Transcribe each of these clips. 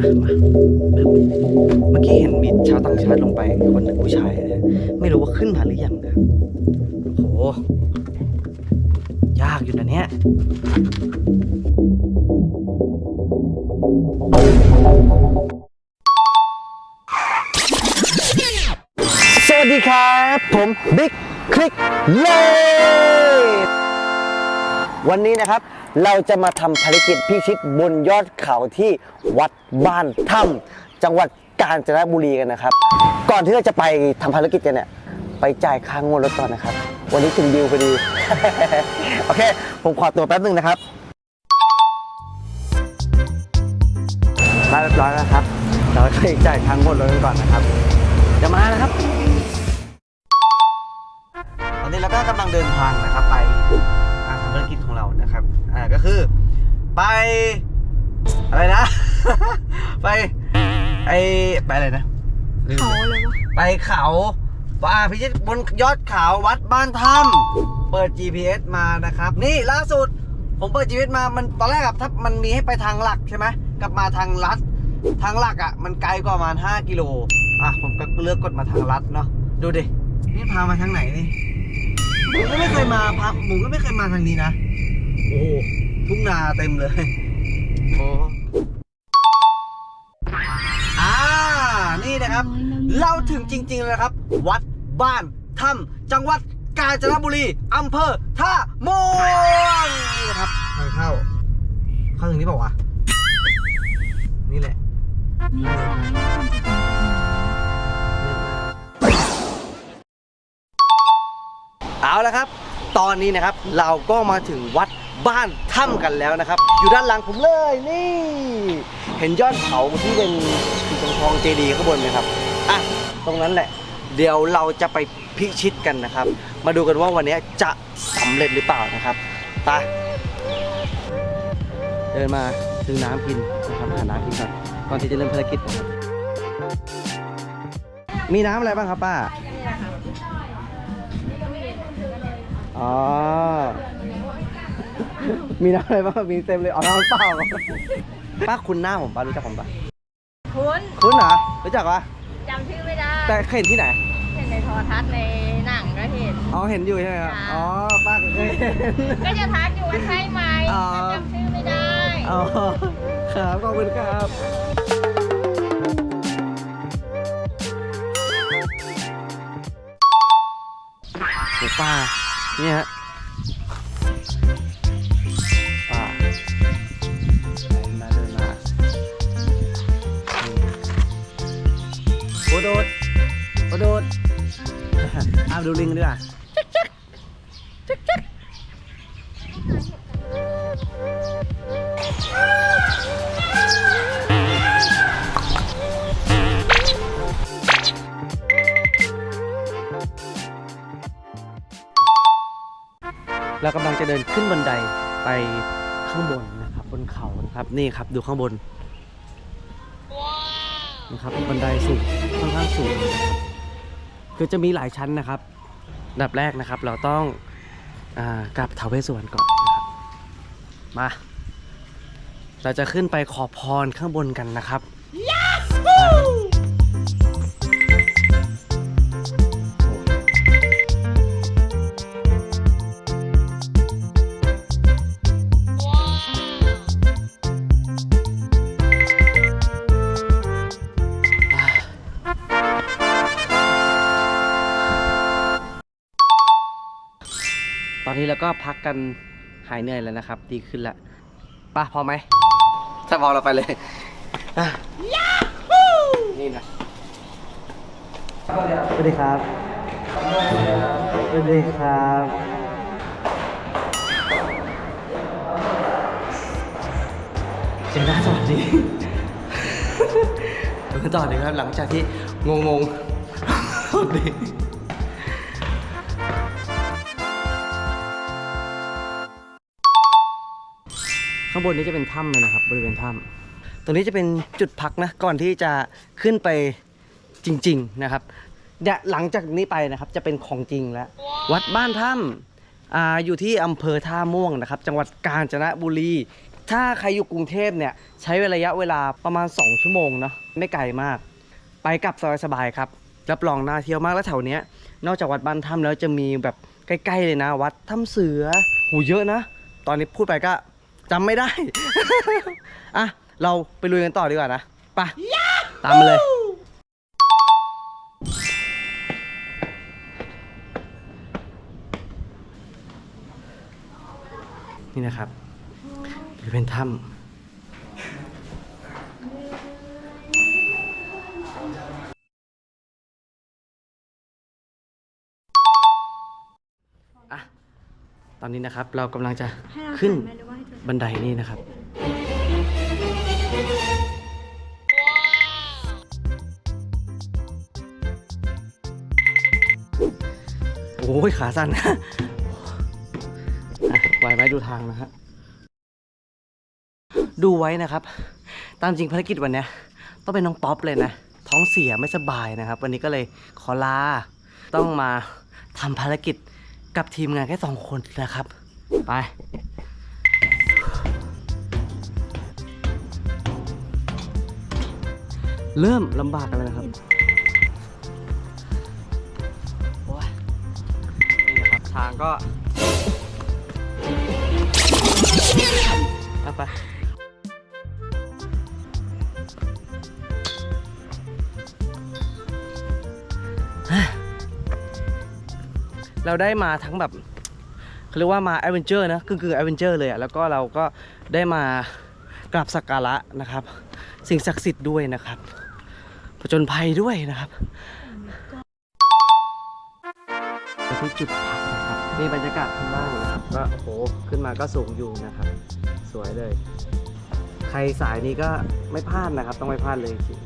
อะมาเมื่อกี้เห็นมีชาวต่างชาติลงไปคนหนึ่งผู้ชายนะไม่รู้ว่าขึ้นมาหรือยังนะโอ้โหยากอยู่นะเนี่ยสวัสดีครับ ผมบิ๊กคลิกเลยวันนี้นะครับ เราจะมาทำภารกิจพิชิตบนยอดเขาที่วัดบ้านถ้ำจังหวัดกาญจนบุรีกันนะครับ ก่อนที่เราจะไปทำภารกิจกันเนี่ยไปจ่ายค่างวดรถก่อนนะครับ วันนี้ถึงดิวพอดี โอเค ผมขอตัวแป๊บนึงนะครับมาเรียบร้อยแล้วครับ เราจะไปจ่ายค่างวดรถกันก่อนนะครับจะมานะครับ ตอนนี้เราก็กำลังเดินทางนะครับไปอ่าทำภารกิจของเรา นะครับอ่าก็คือไปอะไรนะ ไปไอไปอะไรนะลืมเขาเลยวะไปเขาป่าพิชิตบนยอดเขาวัดบ้านถ้ำเปิด GPS มานะครับ นี่ล่าสุด ผมเปิด GPS มามันตอนแรกอะถ้ามันมีให้ไปทางหลักใช่ไหมกลับมาทางลัด ทางหลักอะมันไกลกว่าประมาณ 5 กิโลอะผมก็เลือกกดมาทางลัดเนาะดูดินี่พามาทางไหนนี่ผมก็ไม่เคยมาพาผมก็ไม่เคยมาทางนี้นะ โอ้โหทุ่งนาเต็มเลยโอ้อ่านี่นะครับ เราถึงจริงๆแล้วนะครับ วัดบ้านถ้ำจังหวัดกาญจนบุรีอำเภอท่าม่วงนี่นะครับทางเข้าเข้าทางนี้เปล่าวะนี่แหละเอาละครับ ตอนนี้นะครับเราก็มาถึงวัด บ้านถ้ำกันแล้วนะครับ อยู่ด้านหลังผมเลยนี่ เห็นยอดเขาที่เป็นสีทองทองเจดีข้างบนไหมครับอะตรงนั้นแหละ เดี๋ยวเราจะไปพิชิตกันนะครับ มาดูกันว่าวันนี้จะสำเร็จหรือเปล่านะครับไปเดินมาซื้อน้ำกินนะครับหาน้ำกินก่อนก่อนที่จะเริ่มภารกิจนะครับมีน้ำอะไรบ้างครับป้าอ๋อ มีน้ำอะไรบ้างมีเต็มเลยอ๋อน้ำเปล่าป้าคุณหน้าผมป้ารู้จักผมปะคุณคุณเหรอรู้จักปะจำชื่อไม่ได้แต่เคยเห็นที่ไหนเห็นในโทรทัศน์ในหนังก็เห็น อ๋อเห็นอยู่ใช่ไหมครับค่ะ อ๋อป้าก็เคยเห็น ก็จะทักอยู่ว่าใช่ไหมอ๋อ แต่จำชื่อไม่ได้ อ๋อครับขอบคุณครับโอ้ป้าเนี่ยฮะ ดูลิงดีกว่าเรากำลังจะเดินขึ้นบันไดไปข้างบนนะครับ บนเขานะครับนี่ครับดูข้างบนนะครับบันไดสูงค่อนข้างสูงนะครับคือจะมีหลายชั้นนะครับอัน ดับแรกนะครับ เราต้องอากราบท้าวเวสสวรรณก่อนนะครับมา เราจะขึ้นไปขอพรข้างบนกันนะครับต ก็พักกันหายเหนื่อยแล้วนะครับ ดีขึ้นแล้วไป้าพอไหม ถ้าพอเราไปเลยอะนี่นะสวัสดีครับสวัสดีครับเจอหน้าสวัสดีมาต่อเลยครับหลังจากที่งงงๆสวัสดี ข้างบนนี้จะเป็นถ้ำเลยนะครับ บริเวณถ้ำตรงนี้จะเป็นจุดพักนะก่อนที่จะขึ้นไปจริง ๆนะครับเดี๋ยวหลังจากนี้ไปนะครับจะเป็นของจริงแล้ว วัดบ้านถ้ำอ่าอยู่ที่อำเภอท่าม่วงนะครับ จังหวัดกาญจนบุรี ถ้าใครอยู่กรุงเทพเนี่ยใช้ระยะเวลาประมาณ 2 ชั่วโมงเนาะไม่ไกลมาก ไปกลับสบายๆครับรับรองน่าเที่ยวมากแล้วแถวเนี้ยนอกจากวัดบ้านถ้ำแล้วจะมีแบบใกล้ ๆ เลยนะ วัดถ้ำเสือ หูเยอะนะ ตอนนี้พูดไปก็ จำไม่ได้ อะ เราไปลุยกันต่อดีกว่านะไปตามมาเลย นี่นะครับบริเวณถ้ำอะตอนนี้นะครับเรากำลังจะขึ้น บันไดนี่นะครับ โอ้ย ขาสั้นอะไหวไหมดูทางนะฮะ ดูไว้นะครับ ตามจริงภารกิจวันนี้ต้องเป็นน้องป๊อปเลยนะ ท้องเสียไม่สบายนะครับ วันนี้ก็เลยขอลา ต้องมาทำภารกิจกับทีมงานแค่สองคนนะครับ ไป เริ่มลำบากกันแล้วนะครับโอ้ยนี่นะครับ ทางก็เอาไปเราได้มาทั้งแบบเขาเรียกว่ามาแอดเวนเจอร์นะกึ่งกึ่งแอดเวนเจอร์เลยอะแล้วก็เราก็ได้มากราบสักการะนะครับ สิ่งศักดิ์สิทธิ์ด้วยนะครับ ผจญภัยด้วยนะครับไปที่จุดพักนะครับนี่บรรยากาศข้างล่างนะครับก็โอ้โหขึ้นมาก็สูงอยู่นะครับ สวยเลย ใครสายนี้ก็ไม่พลาดนะครับ ต้องไม่พลาดเลยจริง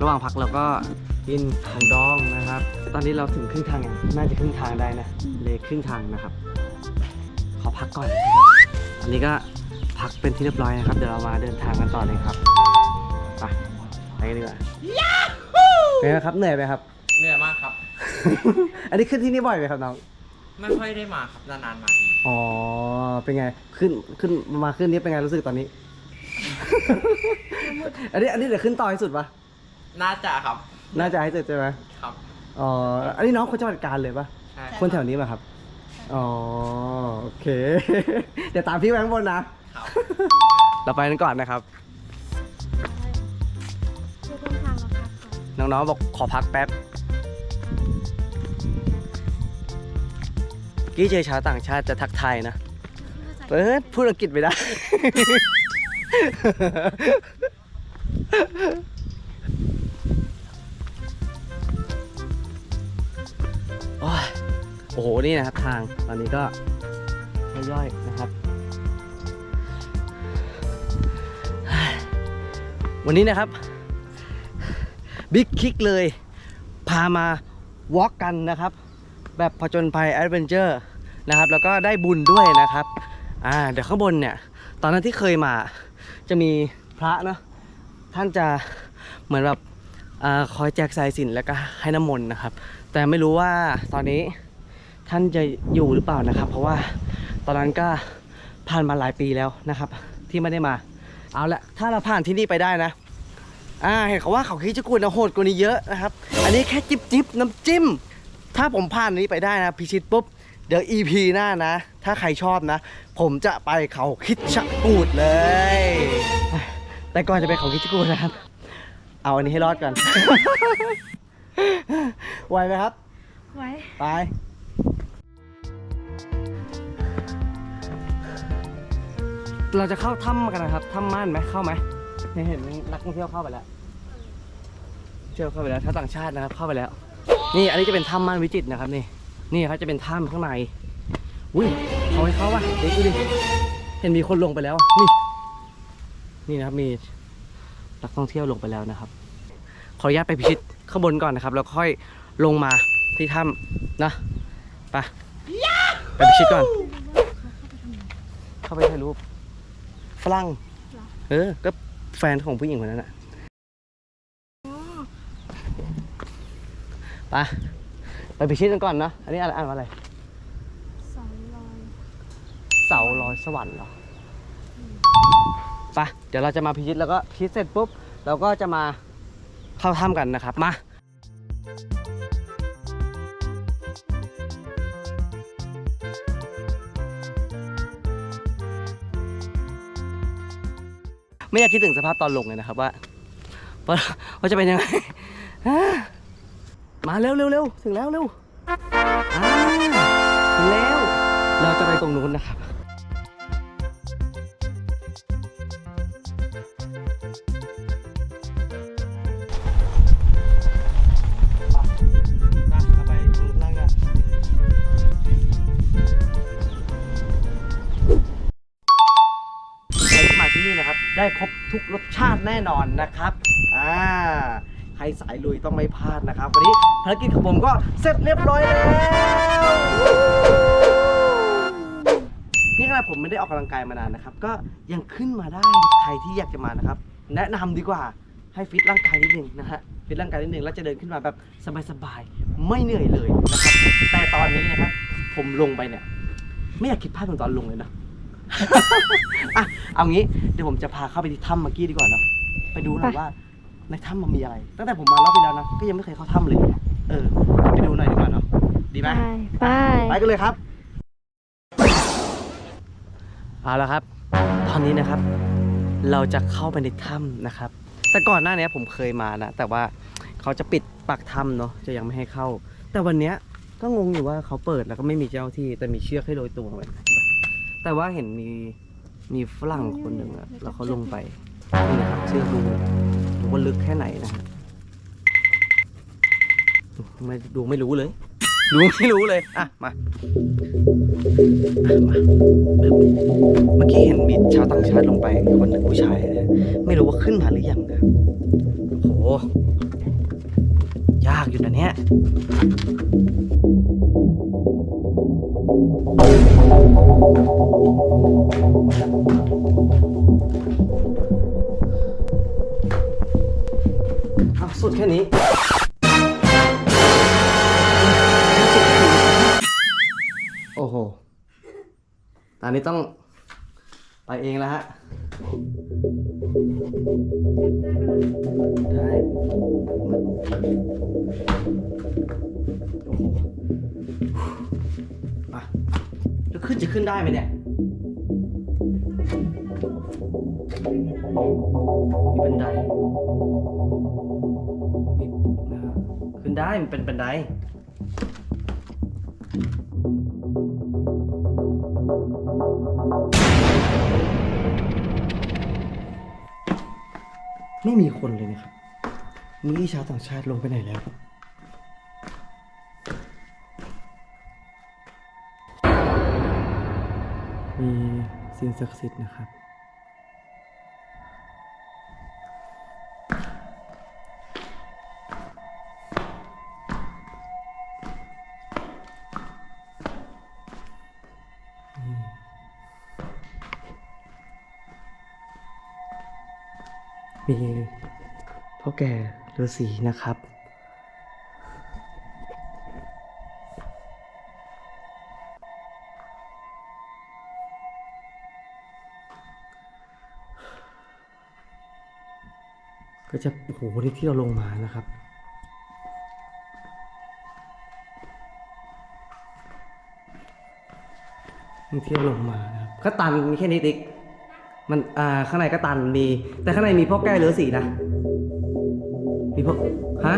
ระหว่างพักเราก็กินของดองนะครับ ตอนนี้เราถึงครึ่งทางยังน่าจะครึ่งทางได้นะเลยครึ่งทางนะครับ ขอพักก่อน อันนี้ก็ พักเป็นที่เรียบร้อยนะครับ เดี๋ยวเรามาเดินทางกันต่อเลยครับ ไปไปกันดีกว่าเป็นไงครับเหนื่อยไหมครับ เหนื่อยมากครับ อันนี้ขึ้นที่นี่บ่อยไหมครับน้อง ไม่ค่อยได้มาครับนานๆมาทีอ๋อ เป็นไง ขึ้น ขึ้น มาขึ้นนี้เป็นไงรู้สึกตอนนี้ อันนี้ อันนี้เดี๋ยวขึ้นต่อให้สุดปะน่าจะครับ น่าจะให้สุดใช่ไหมครับ อ๋อ อันนี้น้องคนจังหวัดกาญเลยปะใช่คนแถวนี้ป่ะครับ อ๋อ โอเค เดี๋ยวตามพี่แบงค์บนนะ ครับ เราไปกันก่อนนะครับช่วยต้นทางเราพักก่อนน้องๆบอกขอพักแป๊บกี้เจอชาวต่างชาติจะทักทายนะเปิดพูดอังกฤษไม่ได้ โอ้ยโอ้โห นี่นะครับทาง ตอนนี้ก็ย่อยๆนะครับ วันนี้นะครับบิ๊กคิกเลย พามาวอล์กกันนะครับ แบบผจญภัยแอดเวนเจอร์นะครับ แล้วก็ได้บุญด้วยนะครับอ่าเดี๋ยวข้างบนเนี่ย ตอนนั้นที่เคยมาจะมีพระเนาะท่านจะเหมือนแบบอคอยแจกสายสินแล้วก็ให้น้ำมนต์นะครับ แต่ไม่รู้ว่าตอนนี้ท่านจะอยู่หรือเปล่านะครับ เพราะว่าตอนนั้นก็ผ่านมาหลายปีแล้วนะครับ ที่ไม่ได้มา เอาละถ้าเราผ่านที่นี่ไปได้นะอ่าเห็นเขาว่าเขาคิดจะกูดนะโหดกว่านี้เยอะนะครับ อันนี้แค่จิบจิบน้ำจิ้ม ถ้าผมผ่านอันนี้ไปได้นะพิชิตปุ๊บเดี๋ยว EP หน้านะ ถ้าใครชอบนะ ผมจะไปเขาคิดชะกูดเลย แต่ก่อนจะไปเขาคิดชะกูดนะครับ เอาอันนี้ให้รอดก่อน ไหวไหมครับ ไว้ ไป เราจะเข้าถ้ำกันนะครับถ้ำม่านไหมเข้าไหมเนี่ยเห็นนักท่องเที่ยวเข้าไปแล้วเที่ยวเข้าไปแล้วถ้าต่างชาตินะครับ เข้าไปแล้ว นี่อันนี้จะเป็นถ้ำม่านวิจิตรนะครับ นี่ นี่ครับจะเป็นถ้ำข้างในอุ้ยเขาให้เข้าป่ะเด็กดูดิเห็นมีคนลงไปแล้วนี่ นี่นะครับมีนักท่องเที่ยวลงไปแล้วนะครับ ขออนุญาตไปพิชิตข้างบนก่อนนะครับ แล้วค่อยลงมาที่ถ้ำนะไปไปพิชิตก่อน เข้าไปถ่ายรูป ฝรั่งเออ ก็แฟนของผู้หญิงคนนั้นอะไปไปพิชิตกันก่อนนะอันนี้อ่านอ่านว่าอะไร สองร้อยเสาลอยสวรรค์เหรอไปะเดี๋ยวเราจะมาพิชิตแล้วก็พิชิตเสร็จปุ๊บ เราก็จะมาเข้าถ้ำกันนะครับ มา ไม่อยากคิดถึงสภาพตอนลงเลยนะครับว่าว่าว่าจะเป็นยังไง มาเร็วเร็วเร็วถึงแล้วเร็วอ่าถึงแล้ว เราจะไปตรงนู้นนะครับ ได้ครบทุกรสชาติแน่นอนนะครับอ่าใครสายลุยต้องไม่พลาดนะครับ วันนี้ภารกิจของผมก็เสร็จเรียบร้อยแล้วนี่ขนาดผมไม่ได้ออกกำลังกายมานานนะครับ ก็ยังขึ้นมาได้ใครที่อยากจะมานะครับ แนะนำดีกว่าให้ฟิตร่างกายนิดนึงนะฮะฟิตร่างกายนิดนึงแล้วจะเดินขึ้นมาแบบสบายๆไม่เหนื่อยเลยนะครับแต่ตอนนี้นะครับผมลงไปเนี่ย ไม่อยากคิดภาพถึงตอนลงเลยนะ อะเอางี้เดี๋ยวผมจะพาเข้าไปที่ถ้ำเมื่อกี้ดีกว่าเนาะไปดูหน่อยว่าในถ้ำมันมีอะไร ตั้งแต่ผมมารอบที่แล้วนะก็ยังไม่เคยเข้าถ้ำเลย เออ ไปดูหน่อยดีกว่าเนาะดีไหมไปไปกันเลยครับเอาละครับ ตอนนี้นะครับ เราจะเข้าไปในถ้ำนะครับ แต่ก่อนหน้านี้ผมเคยมานะแต่ว่าเขาจะปิดปากถ้ำเนาะจะยังไม่ให้เข้า แต่วันเนี้ยก็งงอยู่ว่าเขาเปิดแล้วก็ไม่มีเจ้าที่แต่มีเชือกให้โรยตัวไว้ แต่ว่าเห็นมีมีฝรั่งคนหนึ่งอะแล้วเขาลงไปนี่นะครับเชือกดูดูว่าลึกแค่ไหนนะฮะไม่ดูไม่รู้เลย ดูไม่รู้เลย อะ มาอะมาเมื่อกี้เห็นมีชาวต่างชาติลงไปคนหนึ่งผู้ชายนะไม่รู้ว่าขึ้นมาหรือยังนะโอ้โหยากอยู่นะเนี่ย อ้าวสุดแค่นี้ โอ้โห ตอนนี้ต้องไปเองแล้วฮะ ได้ ขึ้นจะขึ้นได้ไหมเนี่ยมีบันไดขึ้นได้มันเป็นบันไดไม่มีคนเลยนะครับ มีชาวต่างชาติลงไปไหนแล้ว สิ่งศักดิ์สิทธิ์นะครับ มีพ่อแก่ฤาษีนะครับ ก็จะโอ้โหนี่ที่เราลงมานะครับ นี่ที่เราลงมานะครับก็ตันมีแค่นี้ติ๊กมันอ่าข้างในก็ตันมี แต่ข้างในมีพ่อแก้วเหลือสีนะมีพ่อฮะ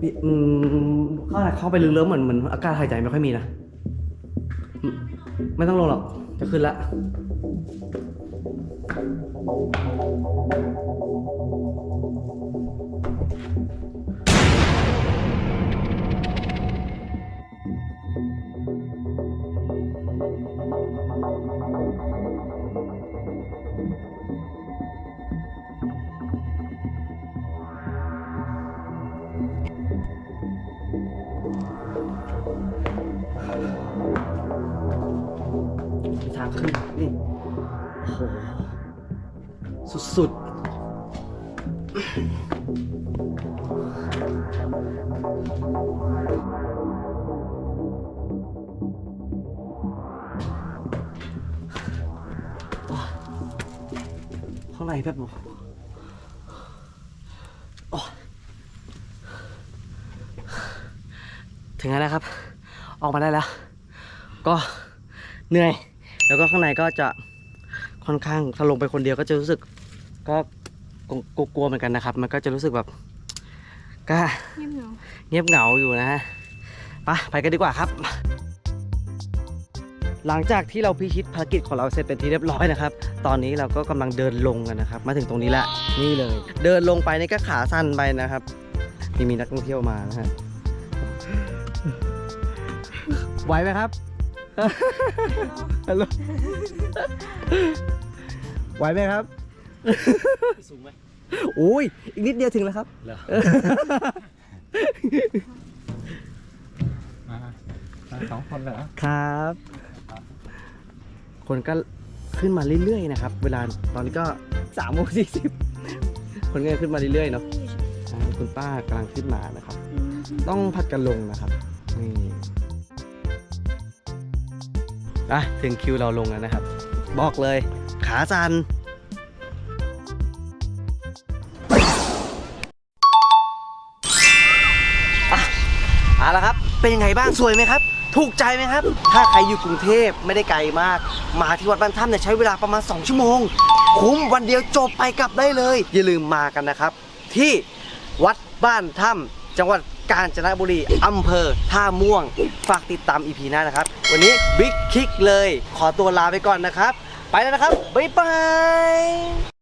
มีอืมข้าไปเข้าไปลึกๆเหมือนเหมือนอากาศหายใจไม่ค่อยมีนะ ไม่ต้องลงหรอกจะขึ้นละ มีทางขึ้นนี่ โอ้โหสุดข้างในแป๊บนึงถึงแล้วครับ ออกมาได้แล้ว ก็เหนื่อย แล้วก็ข้างในก็จะ ค่อนข้างถ้าลงไปคนเดียวก็จะรู้สึก ก็กลัวๆเหมือนกันนะครับ มันก็จะรู้สึกแบบก็เงียบเหงาเงียบเหงาอยู่นะฮะไปไปกันดีกว่าครับ หลังจากที่เราพิชิตภารกิจของเราเสร็จเป็นที่เรียบร้อยนะครับ ตอนนี้เราก็กำลังเดินลงกันนะครับ มาถึงตรงนี้แล้วนี่เลย เดินลงไปนี่ก็ขาสั้นไปนะครับนี่มีนักท่องเที่ยวมานะฮะไหวไหมครับ ฮัลโหลไหวไหมครับ สูงไหมโอ้ย อีกนิดเดียวถึงแล้วครับ เหรอมามาสองคนเหรอครับ คนก็ขึ้นมาเรื่อยๆนะครับ เวลาตอนนี้ก็สามโมงสี่สิบคนก็ขึ้นมาเรื่อยๆเนาะอ่าคุณป้ากำลังขึ้นมานะครับ ต้องผัดกันลงนะครับนี่ อะถึงคิวเราลงแล้วนะครับ บอกเลยขาสันอะเอาละครับ เป็นยังไงบ้างสวยไหมครับ ถูกใจไหมครับ ถ้าใครอยู่กรุงเทพไม่ได้ไกลมาก มาที่วัดบ้านถ้ำเนี่ยใช้เวลาประมาณ 2 ชั่วโมง คุ้มวันเดียวจบไปกลับได้เลย อย่าลืมมากันนะครับ ที่วัดบ้านถ้ำจังหวัด กาญจนบุรีอำเภอท่าม่วง ฝากติดตามอีพีหน้านะครับ วันนี้บิ๊กคิกเลย ขอตัวลาไปก่อนนะครับ ไปแล้วนะครับ บ๊ายบาย